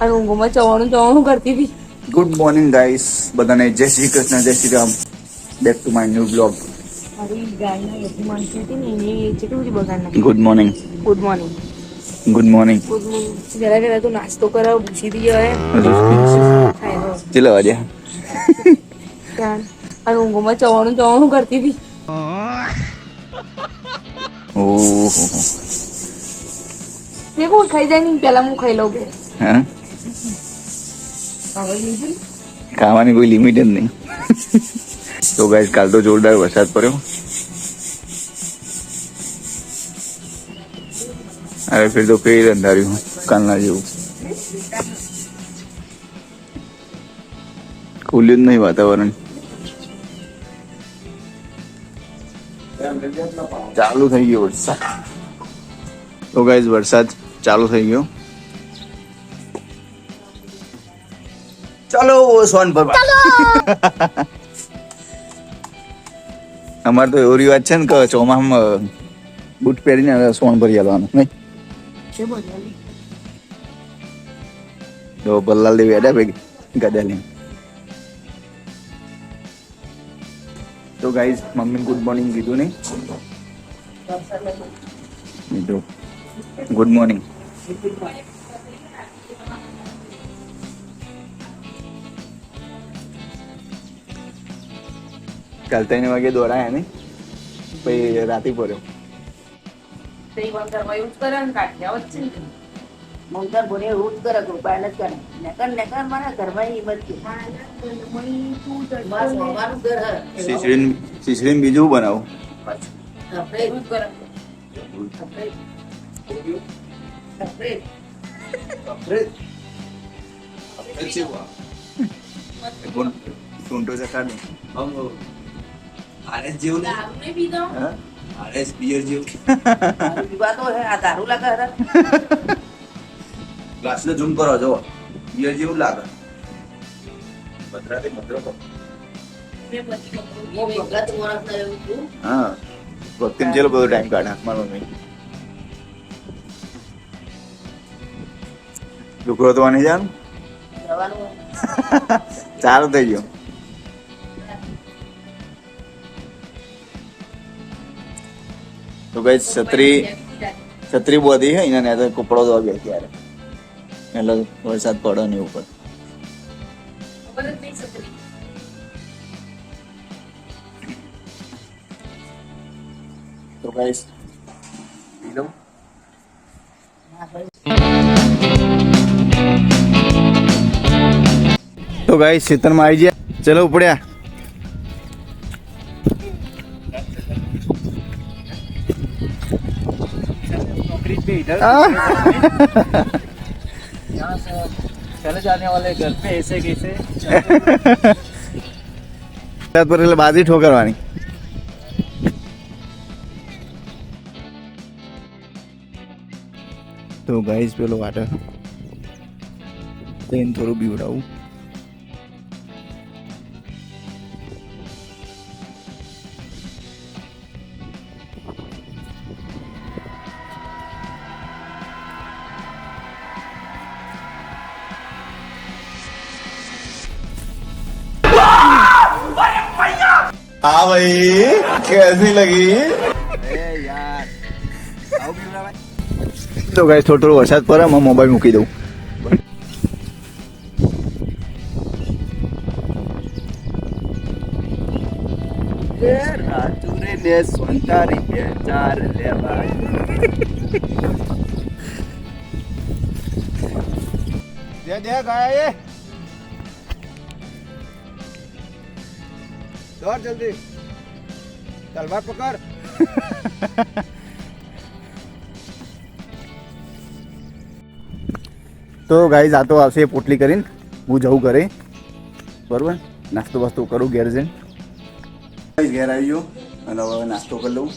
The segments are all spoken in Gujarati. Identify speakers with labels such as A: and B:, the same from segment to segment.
A: અને ઊંઘમાં ચવાણું ચવાણું કરતી હતી.
B: ગુડ મોર્નિંગ ગાઈસ બધાને જય શ્રી કૃષ્ણ જય
A: Shri Ram. Back to my
B: new blog
A: good morning
B: good morning
A: good morning જરા જરા તું નાસ્તો કરાવ ભૂસી દી હવે.
B: ચલો
A: આજે અને ઊંઘમાં ચવાણું ચવાણું કરતી હતી.
B: ઓહો.
A: તે કોઈ ખાઈ જાય નહીં પેલા હું ખાઈ લઉં કે
B: હા? ખાવાની કોઈ લિમિટ જ નહીં. તો ગાઈસ કાલ તો જોરદાર વરસાદ પડ્યો. અરે ફિર તો ફેર અંધાર્યું કાલના જેવું. ખુલ્યું જ નહીં વાતાવરણ. ચાલુ થઈ ગયો વરસાદ. તો ગાઈસ વરસાદ ચાલુ થઈ ગયો. ચાલો સોન પર અમારે તો એવો રિવાજ છે ને કે ચોમામાં બૂટ પહેરીને સોન ભરી આવવાનું નહીં? તો બલ્લાલ દેવી અડ્યા ભેગી ગદા તો ગાઈઝ મમ્મી ગુડ મોર્નિંગ કીધું નહીં? ગુડ મોર્નિંગ કાલ ત્રણ વાગે દોરાયા ને? પછી રાતે
A: કરે ને કાઢ્યા વચ્ચે
C: બોલે જ કરે કૃપા જ કરે. નકર નકર મારા ઘરમાં ઈ બધી. મારા સોમાનું ઘર હે.
B: શીશડીન શીશડીન બીજું બનાવું
C: સફેદ
A: એવું જ કરે.
C: સફેદ સફેદ
B: સૂંટો ચખાડું
D: આરએસ જેવું ને
A: દારૂ નહીં પીધો?
D: આરએસ
C: લાગે
D: ને જેવું લાગે
C: ને
B: છોકરો તો
C: જવાનું હોય.
B: ચાલુ થઈ ગયો. તો કઈ છત્રી છત્રી બોધી હે એના ને કપડો તો આવ્યો ત્યારે એટલે વરસાદ પડે ને ઉપર. તો ગાઈસ પી લઉં તો ગાઈ ખેતરમાં આવી ગયા. ચલો ઉપડ્યા. એટલે બાજી ઠોકરવાની. તો ગાઈઝ પેલો વાટર તેને થોડું બીવડાવું. हाँ भाई कैसी लगी તો ગાઈસ થોડો થોડો વરસાદ પડે હું મોબાઈલ મૂકી દઉં રાતુરે ને સોંતારી બે ચાર લેવા દે દે ગાય દોડ જલ્દી. તલવાર પકડ. તો ગાઈઝ, આ તો આવશે પોટલી કરીને. હું જવું ઘરે. બરોબર? નાસ્તો વાસ્તો કરું ઘેર જઈને. ગાઈઝ, ઘેર આવી ગયો. અને હવે નાસ્તો કરી લઉં.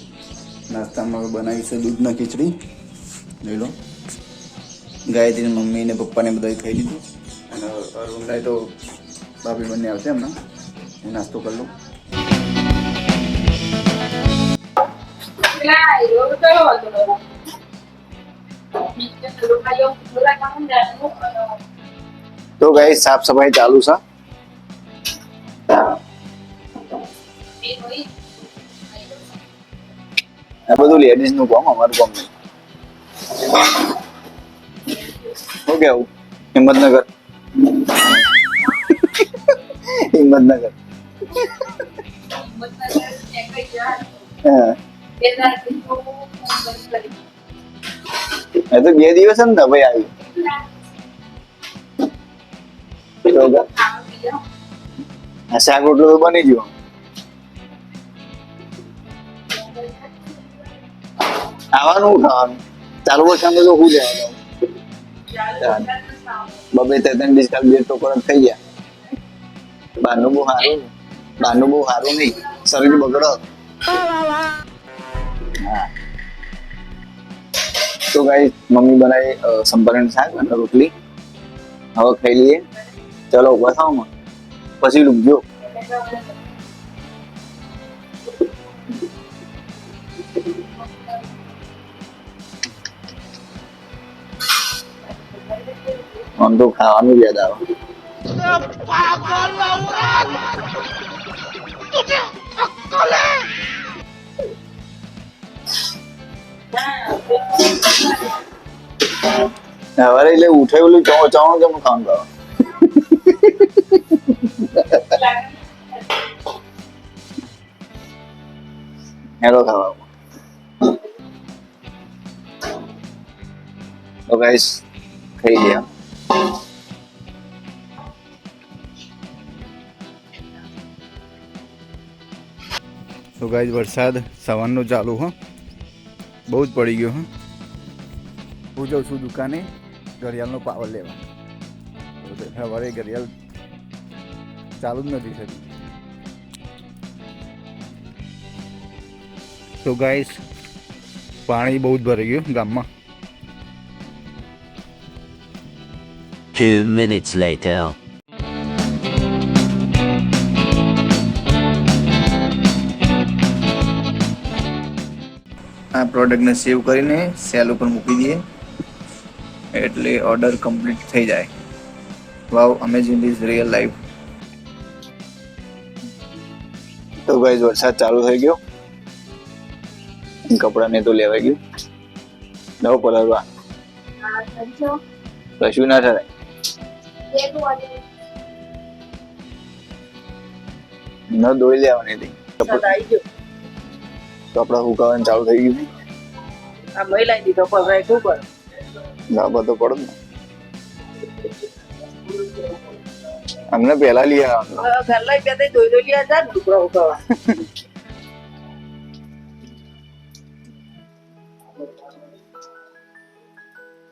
B: નાસ્તામાં હવે બનાવી છે દૂધના ખીચડી. લઈ લો. મમ્મી ને પપ્પાને બધા ખાઈ લીધું. અને અરુણભાઈ તો ભાભી બંને આવશે હમણાં. હું નાસ્તો કરી લઉં
A: પેલા આયરો કયો હતો?
B: તો ગાઈ સાફ સફાઈ ચાલુ છે આ બધું લેડીઝનું કામ, અમારું કામ નહીં. શું કેવું હિંમતનગર હિંમતનગર હા એ તો બે દિવસ ને ભાઈ આવ્યું તો ગા- આ શાક રોટલો તો બની ગયો. આવવાનું ખાવાનું? ચાલુ વર્ષમાં તો શું જવાનું બબે ત્રણ ડિસ્કાઉન્ટ બે ટોકર થઈ ગયા. બહારનું બહુ સારું. બહારનું બહુ સારું નહીં. શરીર બગડો. તો ગાઈ મમ્મી બનાવી સંભારણ શાક અને રોટલી. હવે ખાઈ લઈએ. ચલો, ઊભા થાવ પછી ડૂબજો આમ તો ખાવાનું યાદ આવે. સવારે એટલે ઉઠે પેલું ચો ચાવણ કેમ કરો? હેલો ખાવા. તો ગાઈસ ખાઈ ગયા તો ગાય વરસાદ સવારનો ચાલુ, હો. બહુ જ પડી ગયો, હો. હું જાઉં છું દુકાને ઘડિયાળનો પાવર લેવા. સવારે ઘડિયાળ ચાલુ જ નથી થતી. તો ગાઈસ પાણી બહુ જ ભરાઈ ગયું ગામમાં.
E: Two minutes later.
B: આ પ્રોડક્ટને સેવ કરીને સેલ ઉપર મૂકી દઈએ. એટલે ઓર્ડર કમ્પ્લીટ થઈ જાય. Wow amazing is real life તો ગાઈઝ વરસાદ ચાલુ થઈ ગયો. કપડાને તો લેવાઈ ગયું. નવ પલરવા કશું ના થાય. ન દોઈ લેવાની હતી. કપડા. કપડા સુકાવાનું ચાલુ થઈ ગયું.
C: આ મહિલા દીધો પણ શું કરું
B: ના બધો પડો ને. અમને પેલા લઈ આવ્યા
C: ઘર લઈ બે દોઈ દોઈ લ્યા હતા ને ટુકડો ઉકાવા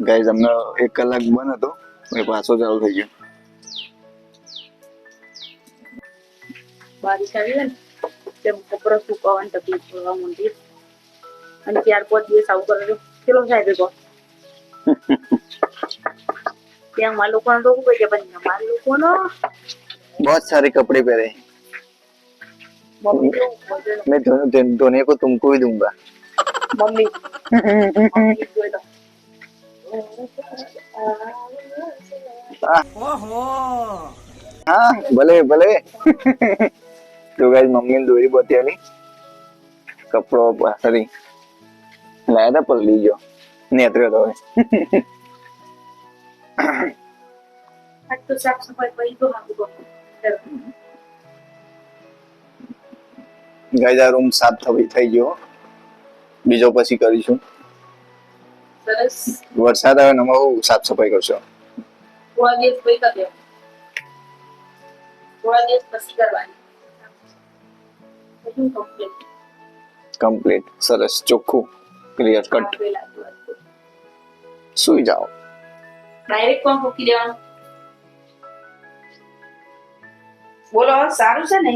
B: ગાઈઝ અમને એક કલાક બંધ હતો. એ પાછો ચાલુ થઈ ગયો.
C: બારીશ આવી ને? તેમ કપડો સુકાવાની તકલીફ પડવા માંડી અને ત્યાર પાંચ દિવસ આવું કરે તો કેટલો થાય ભેગો ત્યાં મારા લોકોને તો શું કહે છે પણ અમારા લોકોનો
B: बहुत सारे कपड़े पहने हैं।
C: મમ્મી કેવું બોલે છે?
B: मैं दोनों दिन- दोनों को तुमको ही दूंगा
C: મમ્મી મમ્મી જોઈ લો
B: हाँ भले भले તો ગાઈઝ મમ્મીને દોરી બતાવેલી કપડો સોરી લાયા હતા પલડી ગયો
C: નેત્ર્યો તો
B: ગાઈઝ આ રૂમ સાફ થઈ ગયો. બીજો પછી કરીશું. વરસાદ આવે ને બહુ સાફ સફાઈ કરશો.
C: કરવાની. બધું.
B: કમ્પ્લીટ સરસ. ચોખ્ખું.
C: Clear cut.
B: સુઈ જાઓ.
C: ડાયરેક્ટ પણ મૂકી દેવાનું. બોલો સારું છે ને?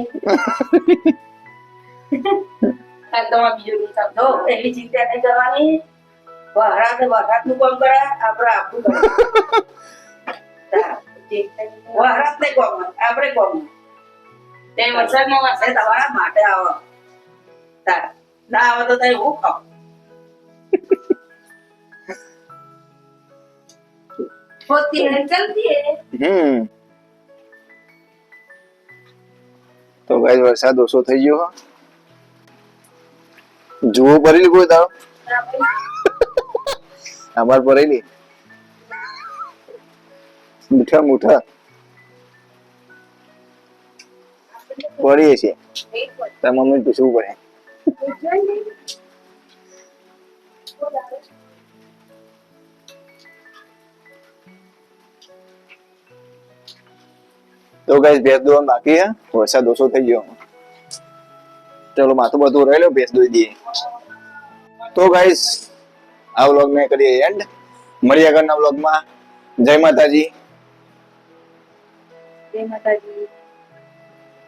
C: આ તમારે બીજું નહીં સમજો એવી ચિંતા નહીં કરવાની. વરાત વરાતનું કામ કરે આપણે આપણું વરાત ને કોમ આપણે કોમ તે વરસાદમાં વરસાદ તમારા માટે આવો. ના આવે તો તઈ હું ખાવ
B: તો ગાઈસ વરસાદ ઓછો થઈ ગયો જુઓ ભરેલી કોઈ દાવ અમાર ભરેલી મીઠા મીઠા. પડીએ છીએ. તાર મમ્મી પૂછવું પડે. તો ગાઈસ ભેંસ દોવાનું બાકી હે વરસાદ ઓછો થઈ ગયો. ચલો, માથું બધું રહી લો, ભેંસ દોઈ દઈએ. તો ગાઈસ આ વ્લોગ મેં કરીએ એન્ડ મળીએ આગળના વ્લોગમાં જય માતાજી.
C: જય માતાજી.